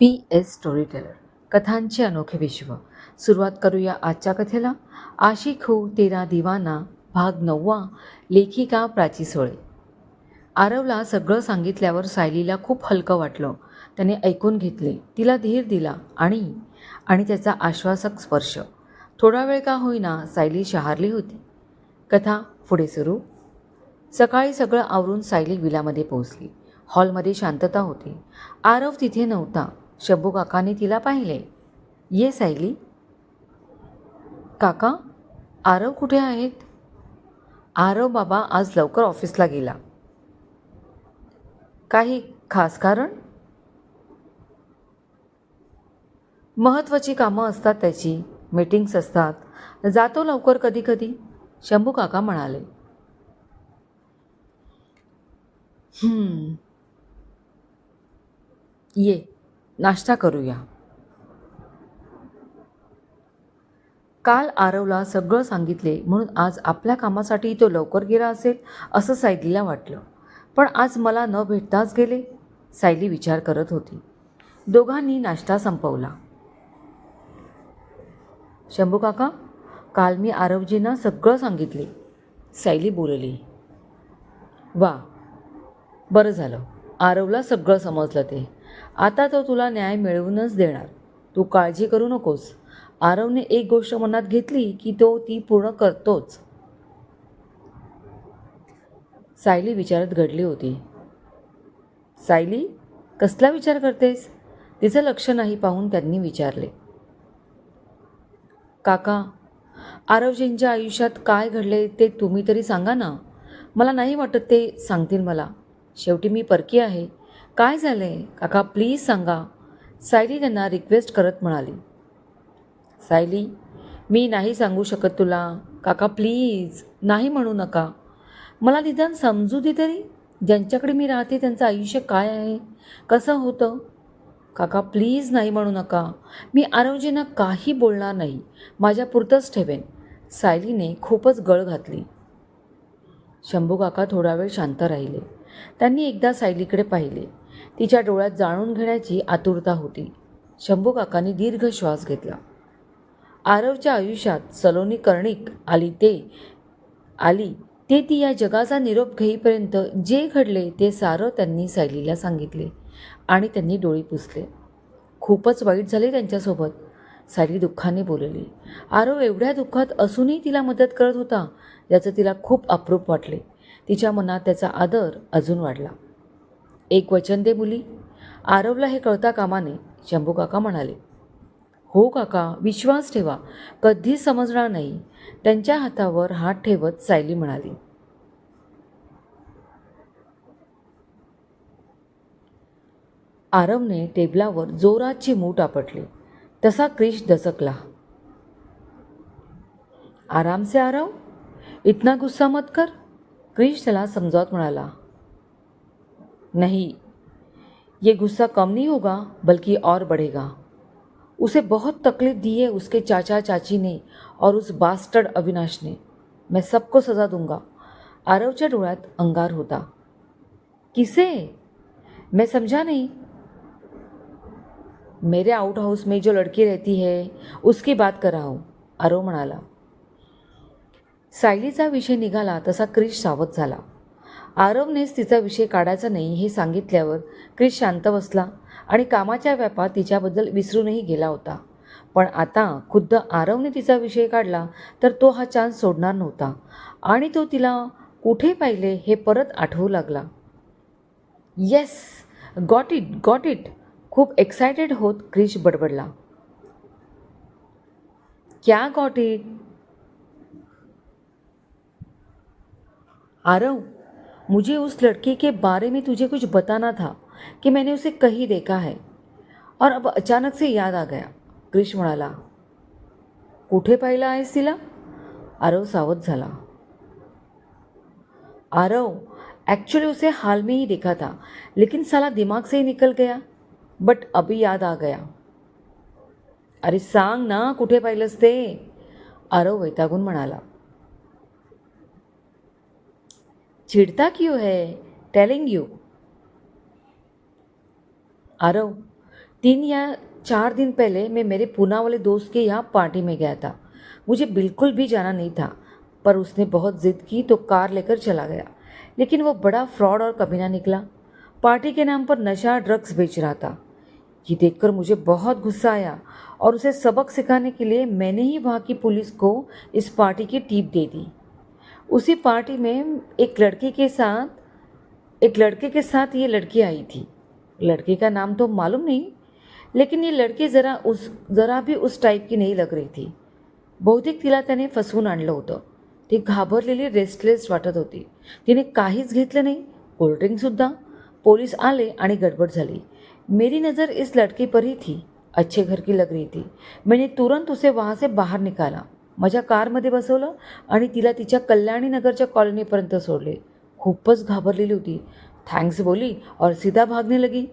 P S storyteller कथांचे अनोखे विश्व. सुरुवात करूया आजच्या कथेला. आशिक हो तेरा दिवाना भाग नववा लेखिका प्राची सोळे. आरवला सगळं सांगितल्यावर सायलीला खूप हलकं वाटलं. त्याने ऐकून घेतले. तिला धीर दिला आणि आणि त्याचा आश्वासक स्पर्श. थोडा वेळ का होईना सायली शहारली होती. कथा पुढे सुरू. सकाळी सगळं आवरून सायली विलामध्ये पोहोचली. हॉलमध्ये शांतता होती. आरव तिथे नव्हता. शंभू काकाने तिला पाहिले. ये सायली. काका आरव कुठे आहेत? आरव बाबा आज लवकर ऑफिसला गेला. काही खास कारण? महत्त्वाची कामं असतात त्याची. मीटिंग्स असतात. जातो लवकर कधी कधी. शंभू काका म्हणाले. ये. नाश्ता करूया. काल आरवला सगळं सांगितले म्हणून आज आपल्या कामासाठी तो लवकर गेला असेल असं सायलीला वाटलं. पण आज मला न भेटताच गेले सायली विचार करत होती. दोघांनी नाश्ता संपवला. शंभू काका काल मी आरवजींना सगळं सांगितले. सायली बोलली. वा बरं झालं. आरवला सगळं समजलं ते. आता तो तुला न्याय मिळवूनच देणार. तू काळजी करू नकोस. आरवने एक गोष्ट मनात घेतली की तो ती पूर्ण करतोच. सायली विचारात घडली होती. सायली कसला विचार करतेस? तिचं लक्ष नाही पाहून त्यांनी विचारले. काका आरवजींच्या आयुष्यात काय घडले ते तुम्ही तरी सांगा ना. मला नाही वाटत ते सांगतील मला. शेवटी मी परकी आहे. काय झालं आहे काका प्लीज सांगा. सायली त्यांना रिक्वेस्ट करत म्हणाली. सायली मी नाही सांगू शकत तुला. काका प्लीज नाही म्हणू नका. मला निदान समजू दे तरी. ज्यांच्याकडे मी राहते त्यांचं आयुष्य काय आहे? कसं होतं? काका प्लीज नाही म्हणू नका. मी आरवजींना काही बोलणार नाही. माझ्या पुरतंच ठेवेन. सायलीने खूपच गळ घातली. शंभू काका थोडा वेळ शांत राहिले. त्यांनी एकदा सायलीकडे पाहिले. तिच्या डोळ्यात जाणून घेण्याची आतुरता होती. शंभू काकांनी दीर्घ श्वास घेतला. आरवच्या आयुष्यात सलोनी कर्णिक आली ते आली ते ती या जगाचा निरोप घेईपर्यंत जे घडले ते सारं त्यांनी सायलीला सांगितले आणि त्यांनी डोळी पुसले. खूपच वाईट झाले त्यांच्यासोबत. सायली दुःखाने बोलली. आरव एवढ्या दुःखात असूनही तिला मदत करत होता याचं तिला खूप अप्रूप वाटले. तिच्या मनात त्याचा आदर अजून वाढला. एक वचन दे मुली. आरवला हे कळता कामाने शंभू काका म्हणाले हो काका विश्वास ठेवा. कधीच समजणार नाही. त्यांच्या हातावर हात ठेवत सायली म्हणाली आरवने टेबलावर जोराची मूठ आपटली. तसा क्रिश दचकला. आराम से आरव इतना गुस्सा मत कर. क्रिश त्याला समजावत म्हणाला नहीं ये गुस्सा कम नहीं होगा बल्कि और बढ़ेगा। उसे बहुत तकलीफ दी है उसके चाचा चाची ने और उस बास्टर्ड अविनाश ने। मैं सबको सज़ा दूंगा। आरवच्या डोळ्यात अंगार होता। किसे? मैं समझा नहीं। मेरे आउट हाउस में जो लड़की रहती है उसकी बात कर रहा हूँ आरव म्हणाला। सायलीचा विषय निघाला तसा क्रिश सावध झाला। आरवनेच तिचा विषय काढायचा नाही हे सांगितल्यावर क्रिस शांत बसला आणि कामाच्या व्यापात तिच्याबद्दल विसरूनही गेला होता. पण आता खुद्द आरवने तिचा विषय काढला तर तो हा चान्स सोडणार नव्हता आणि तो तिला कुठे पाहिले हे परत आठवू लागला. Yes got it got it खूप एक्सायटेड होत क्रिश बडबडला. क्या गॉट इट आरव मुझे उस लड़के के बारे में तुझे कुछ बताना था कि मैंने उसे कहीं देखा है। और अब अचानक से याद आ गया। क्रिश म्हणाला कुठे पाहिलं आहेस तिला आरव सावध झाला। आरव एक्चुअली उसे हाल में ही देखा था, लेकिन साला दिमाग से ही निकल गया। बट अभी याद आ गया। अरे सांग ना, कुठे पाहिलंस ते आरव वैतागून म्हणाला चिढ़ता क्यों है? टेलिंग यू आरव, तीन या चार दिन पहले मैं मेरे पूना वाले दोस्त के यहाँ पार्टी में गया था। मुझे बिल्कुल भी जाना नहीं था, पर उसने बहुत ज़िद की तो कार लेकर चला गया। लेकिन वो बड़ा फ्रॉड और कमीना निकला। पार्टी के नाम पर नशा ड्रग्स बेच रहा था। ये देखकर मुझे बहुत गुस्सा आया और उसे सबक सिखाने के लिए मैंने ही वहाँ की पुलिस को इस पार्टी की टीप दे दी। उसी पार्टी में एक लड़की के साथ एक लड़के के साथ ये लड़की आई थी। लड़के का नाम तो मालूम नहीं लेकिन ये लड़की जरा उस जरा भी उस टाईप की नाही लग रही थी। बहुतेक तिला त्याने फसवून आणलं होतं। ती घाबरलेली रेस्टलेस वाटत होती। तिने काहीच घेतलं नाही कोल्ड्रिंकसुद्धा पोलीस आले आणि गडबड झाली. मेरी नज़र इस लड़की पर ही थी. अच्छे घर की लग रही थी. मैंने तुरंत उसे वहाँ से बाहर निकाला। माझ्या कारमध्ये बसवलं आणि तिला तिच्या कल्याणी नगरच्या कॉलनीपर्यंत सोडले. खूपच घाबरलेली होती. थैंक्स बोली और सीधा भागने लगी.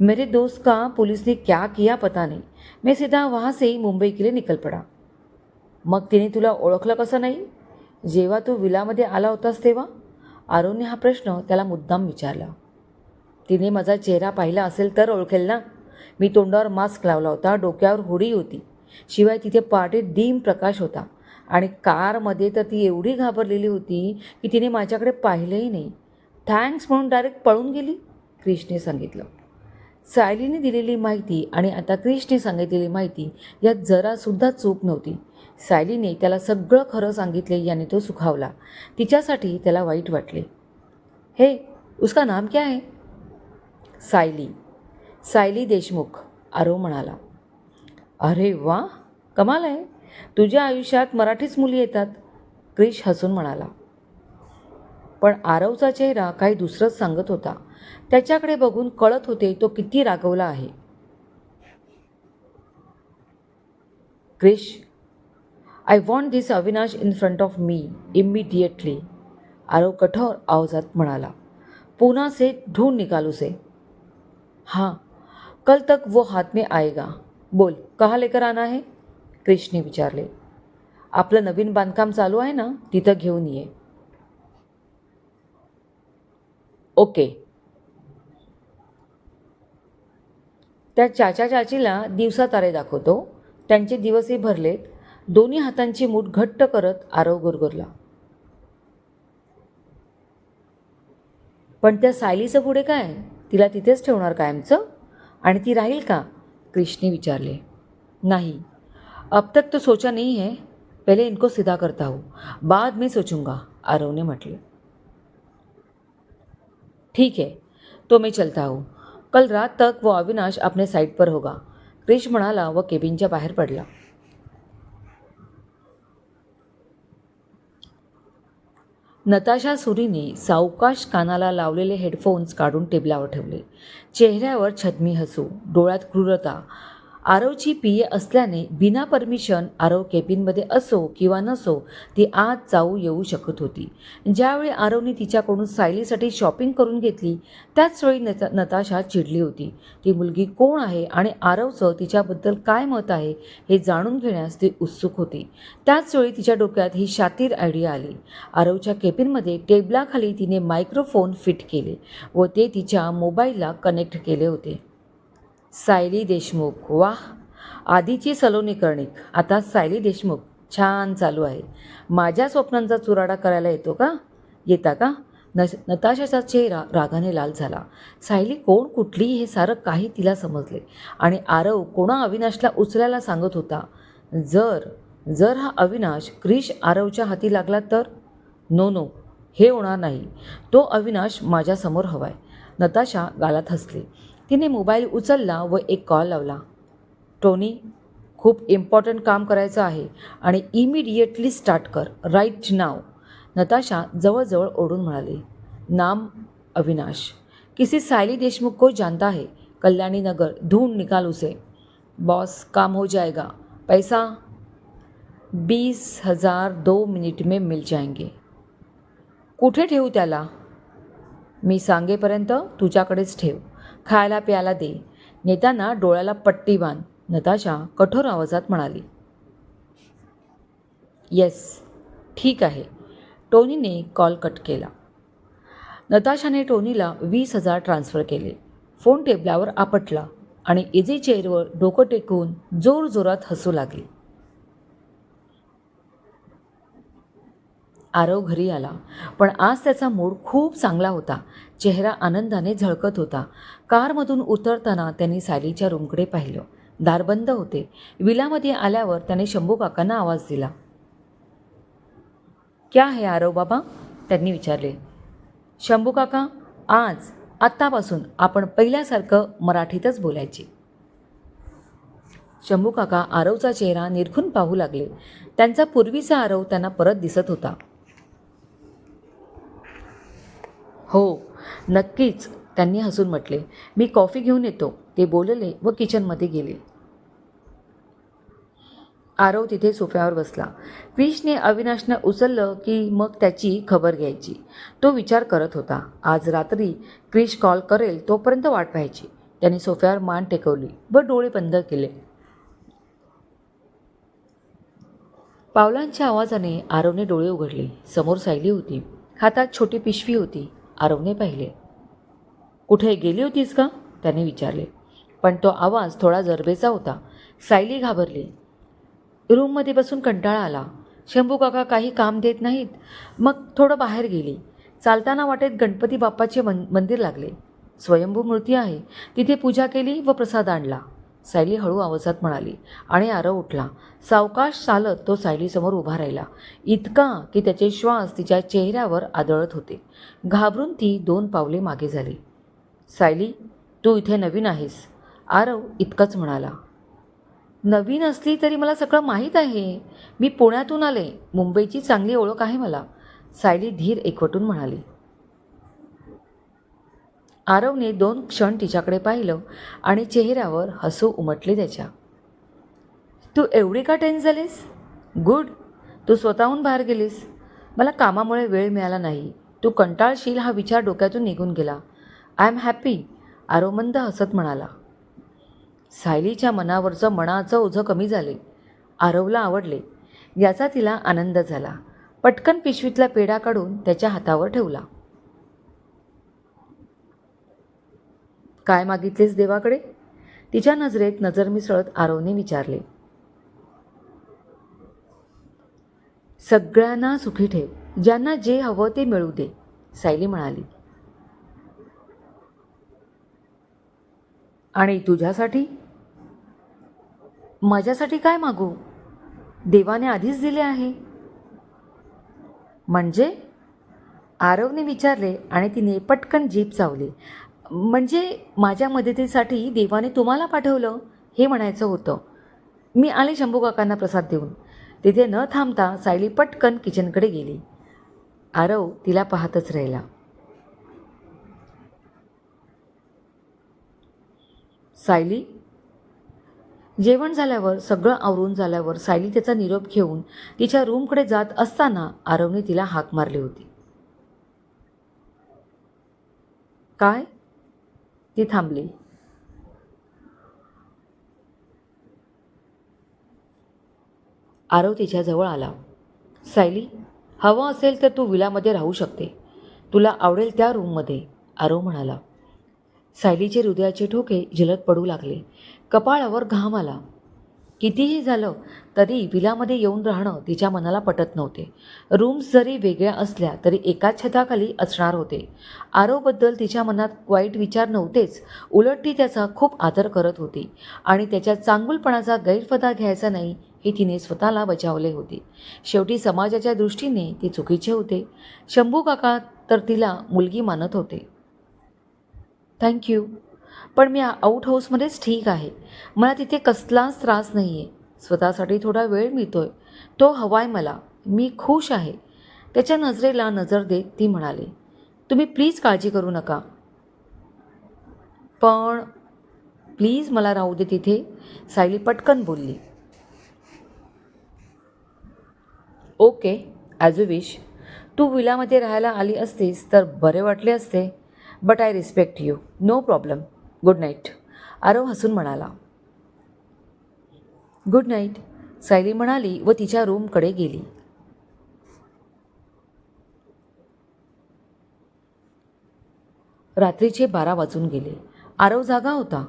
मेरे दोस्त का पुलिस ने क्या किया पता नहीं. मैं सीधा वहाँ से ही मुंबई के लिए निकल पड़ा. मग तिने तुला ओळखलं कसं नाही? जेव्हा तू विलामध्ये आला होतास तेव्हा? आरोने हा प्रश्न त्याला मुद्दाम विचारला. तिने माझा चेहरा पाहिला असेल तर ओळखेल ना. मी तोंडावर मास्क लावला होता डोक्यावर हुडी होती. शिवाय तिथे पार्टीत डीम प्रकाश होता. आणि कारमध्ये तर ती एवढी घाबरलेली होती की तिने माझ्याकडे पाहिलंही नाही. थँक्स म्हणून डायरेक्ट पळून गेली क्रिशने सांगितलं. सायलीने दिलेली माहिती आणि आता क्रिशने सांगितलेली माहिती यात जरासुद्धा चूक नव्हती. सायलीने त्याला सगळं खरं सांगितले याने तो सुखावला. तिच्यासाठी त्याला वाईट वाटले. हे उसका नाम क्या है? सायली. सायली देशमुख आरो म्हणाला. अरे वा कमाल आहे. तुझ्या आयुष्यात मराठीच मुली येतात क्रिश हसून म्हणाला. पण आरवचा चेहरा काही दुसरंच सांगत होता. त्याच्याकडे बघून कळत होते तो किती रागवला आहे. Krish I want this Avinash in front of me immediately Aarav कठोर आवाजात म्हणाला. पुन्हा से ढूंढ निकालू से हाँ कल तक वो हाथ में आएगा. बोल कहा लेकर आना है क्रिशने विचारले. आपलं नवीन बांधकाम चालू आहे ना तिथं घेऊन ये. ओके. त्या चाचा चाचीला दिवसा तारे दाखवतो. त्यांचे दिवसही भरलेत. दोन्ही हातांची मूठ घट्ट करत आरव गुरगुरला. पण त्या सायलीचं पुढे काय? तिला तिथेच ठेवणार कायमचं? आणि ती राहील का? क्रिशने विचारले नहीं, अब तक तो सोचा नहीं है, पहले इनको सीधा करता हूँ, बाद में सोचूँगा, आरव ने मट लिया। ठीक है तो मैं चलता हूँ, कल रात तक वो अविनाश अपने साइड पर होगा क्रिश म्हणाला व केबिनच्या बाहेर पडला नताशा सुरीने सावकाश कानाला लावलेले हेडफोन्स काढून टेबलावर ठेवले. चेहऱ्यावर छदमी हसू डोळ्यात क्रूरता आरवची ए असल्याने बिना परमिशन आरव केबिनमध्ये असो किंवा नसो ती आत जाऊ येऊ शकत होती. ज्यावेळी आरवने तिच्याकडून सायलीसाठी शॉपिंग करून घेतली त्याच वेळी नता नताशा चिडली होती. ती मुलगी कोण आहे आणि आरवचं तिच्याबद्दल काय मत आहे हे जाणून घेण्यास ती उत्सुक होती. त्याचवेळी तिच्या डोक्यात ही शातीर आयडिया आली. आरवच्या केबिनमध्ये टेबलाखाली तिने मायक्रोफोन फिट केले व ते तिच्या मोबाईलला कनेक्ट केले होते. सायली देशमुख. वाह आधीची सलोनी कर्णिक. आता सायली देशमुख. छान चालू आहे. माझ्या स्वप्नांचा चुराडा करायला येतो का? येता का? न नताशाचा चेहरा रागाने लाल झाला. सायली कोण कुठली हे सारं काही तिला समजले. आणि आरव कोणा अविनाशला उचलायला सांगत होता? जर जर हा अविनाश क्रिश आरवच्या हाती लागला तर? नो नो हे होणार नाही. तो अविनाश माझ्यासमोर हवाय. नताशा गालात हसली. तिने मोबाईल उचलला व एक कॉल लावला. टोनी खूप इम्पॉर्टंट काम करायचं आहे आणि इमिडिएटली स्टार्ट कर. राईट नाव नताशा जवळजवळ ओढून म्हणाली. नाम अविनाश. किसी सायली देशमुख को जानता है? कल्याणी नगर ढूंढ निकाल उसे. बॉस काम हो जाएगा. पैसा बीस हजार दो मिनिट में मिल जाएंगे. कुठे ठेवू त्याला? मी सांगेपर्यंत तुझ्याकडेच ठेव. खायला प्यायला दे. नेताना डोळ्याला पट्टी बांध नताशा कठोर आवाजात म्हणाली. येस ठीक आहे टोनीने कॉल कट केला. नताशाने टोनीला वीस हजार ट्रान्स्फर केले. फोन टेबलावर आपटला आणि इझी चेअरवर डोकं टेकून जोरजोरात हसू लागली. आरव घरी आला. पण आज त्याचा मूड खूप चांगला होता. चेहरा आनंदाने झळकत होता. कारमधून उतरताना त्यांनी सायलीच्या रूमकडे पाहिलं. दार बंद होते. विलामध्ये आल्यावर त्याने शंभू काकांना आवाज दिला. क्या है आरव बाबा? त्यांनी विचारले. शंभू काका आज आत्तापासून आपण पहिल्यासारखं मराठीतच बोलायचे. शंभू काका आरवचा चेहरा निरखून पाहू लागले. त्यांचा पूर्वीचा आरव त्यांना परत दिसत होता. हो नक्कीच त्यांनी हसून म्हटले. मी कॉफी घेऊन येतो. ते बोलले व किचनमध्ये गेले. आरव तिथे सोफ्यावर बसला. क्रिशने अविनाशनं उचललं की मग त्याची खबर घ्यायची. तो विचार करत होता. आज रात्री क्रिश कॉल करेल तोपर्यंत वाट पाहायची. त्याने सोफ्यावर मान टेकवली व डोळे बंद केले. पावलांच्या आवाजाने आरवने डोळे उघडले. समोर सायली होती. हातात छोटी पिशवी होती. आरवने पाहिले. कुठे गेली होतीस का? त्याने विचारले. पण तो आवाज थोडा जरबेचा होता. सायली घाबरली. रूममध्ये बसून कंटाळा आला. शंभू काका काही काम देत नाहीत. मग थोडं बाहेर गेली. चालताना वाटेत गणपती बाप्पाचे मन मंदिर लागले. स्वयंभू मूर्ती आहे. तिथे पूजा केली व प्रसाद आणला. सायली हळू आवाजात म्हणाली आणि आरव उठला. सावकाश चालत तो सायलीसमोर उभा राहिला. इतका की त्याचे श्वास तिच्या चेहऱ्यावर आदळत होते. घाबरून ती दोन पावले मागे झाली. सायली तू इथे नवीन आहेस. आरव इतकंच म्हणाला. नवीन असली तरी मला सगळं माहीत आहे. मी पुण्यातून आले. मुंबईची चांगली ओळख आहे मला. सायली धीर एकवटून म्हणाली. आरवने दोन क्षण तिच्याकडे पाहिलं आणि चेहऱ्यावर हसू उमटले त्याच्या. तू एवढी का टेन्स झालीस? गुड तू स्वतःहून बाहेर गेलीस. मला कामामुळे वेळ मिळाला नाही. तू कंटाळशील हा विचार डोक्यातून निघून गेला. आय एम हॅपी आरोमंद हसत म्हणाला. सायलीच्या मनावरचं मनाचं ओझं कमी झाले. आरवला आवडले. याचा तिला आनंद झाला. पटकन पिशवीतला पेढा काढून त्याच्या हातावर ठेवला. काय मागितलेस देवाकडे? तिच्या नजरेत नजर मिसळत आरवने विचारले. सगळ्यांना सुखी ठेव ज्यांना जे हवं ते मिळू दे सायली म्हणाली. आणि तुझ्यासाठी? माझ्यासाठी काय मागू? देवाने आधीच दिले आहे. म्हणजे? आरवने विचारले आणि तिने पटकन जीप चावली. म्हणजे माझ्या मदतीसाठी देवाने तुम्हाला पाठवलं हे म्हणायचं होतं. मी आले शंभू काकांना प्रसाद देऊन तिथे न थांबता सायली पटकन किचनकडे गेली. आरव तिला पाहतच राहिला. सायली? जेवण झाल्यावर सगळं आवरून झाल्यावर सायली त्याचा निरोप घेऊन तिच्या रूमकडे जात असताना आरवने तिला हाक मारली होती. काय? ती थांबली. आरव तिच्याजवळ आला. सायली हवं असेल तर तू विलामध्ये राहू शकते. तुला आवडेल त्या रूममध्ये आरव म्हणाला. सायलीचे हृदयाचे ठोके झलत पडू लागले. कपाळावर घाम आला. कितीही झालं तरी विलामध्ये येऊन राहणं तिच्या मनाला पटत नव्हते. रूम्स जरी वेगळ्या असल्या तरी एकाच छताखाली असणार होते. आरोबद्दल तिच्या मनात वाईट विचार नव्हतेच उलट ती त्याचा खूप आदर करत होती आणि त्याच्या चांगुलपणाचा गैरफदा घ्यायचा नाही हे तिने स्वतःला बजावले होते. शेवटी समाजाच्या दृष्टीने ती चुकीचे होते. शंभू काका तर तिला मुलगी मानत होते. थँक्यू पण मी आऊट हाऊसमध्येच ठीक आहे. मला तिथे कसलाच त्रास नाही आहे स्वतःसाठी थोडा वेळ मिळतो आहे तो हवाय मला. मी खुश आहे. त्याच्या नजरेला नजर देत ती म्हणाली तुम्ही प्लीज काळजी करू नका. पण प्लीज मला राहू दे तिथे सायली पटकन बोलली. ओके ॲज अ विश तू विलामध्ये राहायला आली असतीस तर बरे वाटले असते but I respect you no problem good night Aarav हसून म्हणाला. गुड नाईट सायली म्हणाली व तिच्या रूमकडे गेली. रात्रीचे बारा वाजून गेले. आरव जागा होता.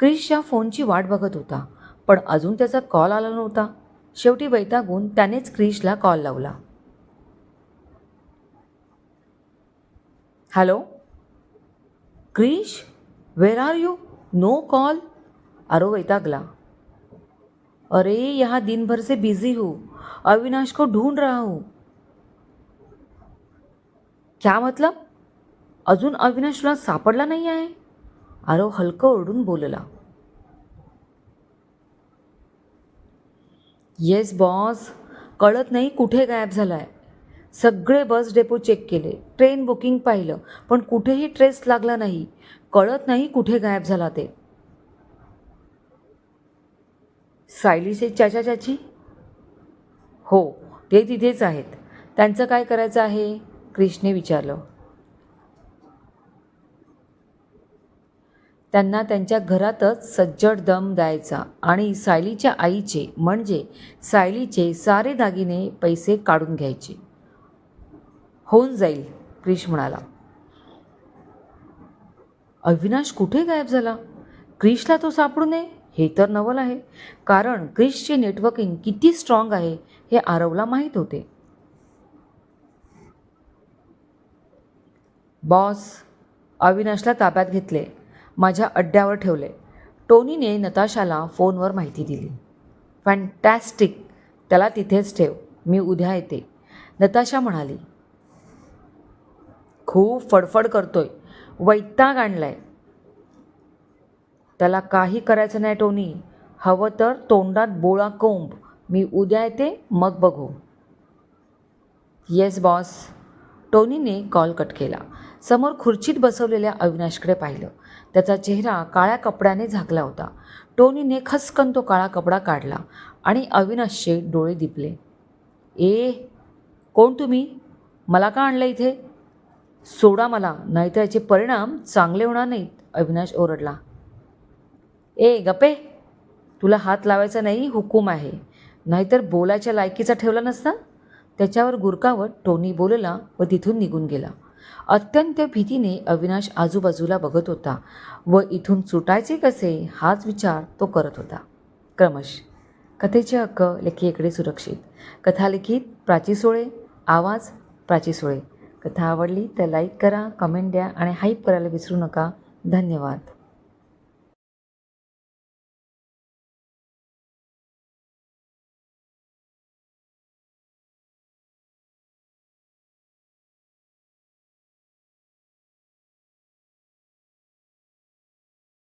क्रिशच्या फोनची वाट बघत होता पण अजून त्याचा कॉल आला नव्हता. शेवटी वैतागून त्यानेच क्रिशला कॉल लावला. Hello Krish? Where are you no call Aaro वैतागला अरे यहाँ दिन भर से बिजी हूँ. अविनाश को ढूंढ रहा हूँ. क्या मतलब? अजून अविनाश तुला सापडला नाही आहे? अरो हलकं ओरडून बोलला. येस बॉस कळत नाही कुठे गायब झाला आहे सगळे बस डेपो चेक केले. ट्रेन बुकिंग पाहिलं. पण कुठेही ट्रेस लागला नाही. कळत नाही कुठे गायब झाला ते. सायलीचे चाचा चाची? हो ते तिथेच आहेत. त्यांचं काय करायचं आहे? क्रिशने विचारलं. त्यांना त्यांच्या घरातच सज्जड दम द्यायचा आणि सायलीच्या आईचे म्हणजे सायलीचे सारे दागिने पैसे काढून घ्यायचे. होऊन जाईल क्रिश म्हणाला. अविनाश कुठे गायब झाला? क्रिशला तो सापडू नये हे तर नवल आहे. कारण क्रिशचे नेटवर्किंग किती स्ट्रॉंग आहे हे आरवला माहीत होते. बॉस अविनाशला ताब्यात घेतले. माझ्या अड्ड्यावर ठेवले. टोनीने नताशाला फोनवर माहिती दिली. फॅन्टॅस्टिक. त्याला तिथेच ठेव. मी उद्या येते. नताशा म्हणाली. खूप फडफड करतोय. वैताग आणलाय. त्याला काही करायचं नाही टोनी. हवं तर तोंडात बोळा कोंब. मी उद्या येते मग बघू. येस बॉस टोनीने कॉल कट केला. समोर खुर्चीत बसवलेल्या अविनाशकडे पाहिलं. त्याचा चेहरा काळ्या कपड्याने झाकला होता. टोनीने खसकन तो काळा कपडा काढला आणि अविनाशचे डोळे दिपले. ए कोण तुम्ही? मला का आणलं इथे? सोडा मला नाहीतर याचे परिणाम चांगले होणार नाहीत. अविनाश ओरडला. ए गपे तुला हात लावायचा नाही हुकूम आहे. नाहीतर बोलायच्या लायकीचा ठेवला नसता? त्याच्यावर गुरकावत टोनी बोलला व तिथून निघून गेला. अत्यंत भीतीने अविनाश आजूबाजूला बघत होता व इथून सुटायचे कसे हाच विचार तो करत होता. क्रमश. कथेचे हक्क लेखिकेकडे सुरक्षित. कथालेखित प्राची सोळे आवाज प्राची सोळे. कथा आवडली तर लाईक करा कमेंट द्या आणि हाईप करायला विसरू नका. धन्यवाद.